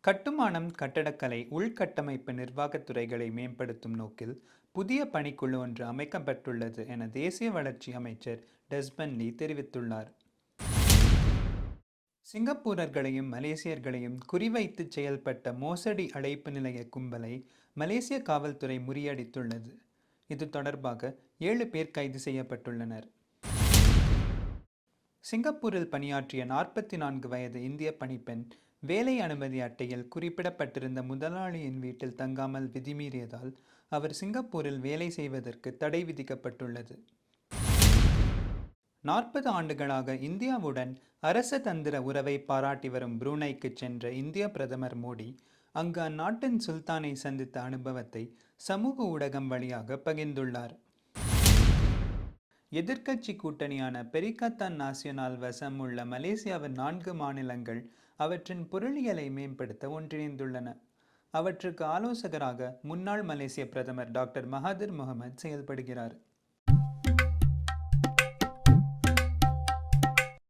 கட்டுமானம் கட்டடக்கலை உள்கட்டமைப்பு நிர்வாகத் துறைகளை மேம்படுத்தும் நோக்கில் புதிய பணிக்குழு ஒன்று அமைக்கப்பட்டுள்ளது என தேசிய வளர்ச்சி அமைச்சர் டஸ்பன்லி லீ தெரிவித்துள்ளார். சிங்கப்பூரர்களையும் மலேசியர்களையும் குறிவைத்து செயல்பட்ட மோசடி அழைப்பு நிலைய கும்பலை மலேசிய காவல்துறை முறியடித்துள்ளது. இது தொடர்பாக ஏழு பேர் கைது செய்யப்பட்டுள்ளனர். சிங்கப்பூரில் பணியாற்றிய நாற்பத்தி நான்கு வயது இந்திய பணிப்பெண் வேலை அனுமதி அட்டையில் குறிப்பிடப்பட்டிருந்த முதலாளியின் வீட்டில் தங்காமல் விதிமீறியதால் அவர் சிங்கப்பூரில் வேலை செய்வதற்கு தடை விதிக்கப்பட்டுள்ளது. நாற்பது ஆண்டுகளாக இந்தியாவுடன் அரச தந்திர உறவை பாராட்டி வரும் புரூனைக்கு சென்ற இந்திய பிரதமர் மோடி அங்கு அந்நாட்டின் சுல்தானை சந்தித்த அனுபவத்தை சமூக ஊடகம் வழியாக பகிர்ந்துள்ளார். எதிர்க்கட்சி கூட்டணியான பெரிகத்தான் நாசியனால் வசம் உள்ள மலேசியாவின் நான்கு மாநிலங்கள் அவற்றின் பொருளியலை மேம்படுத்த ஒன்றிணைந்துள்ளன. அவற்றுக்கு ஆலோசகராக முன்னாள் மலேசிய பிரதமர் டாக்டர் மகாதிர் முகமது செயல்படுகிறார்.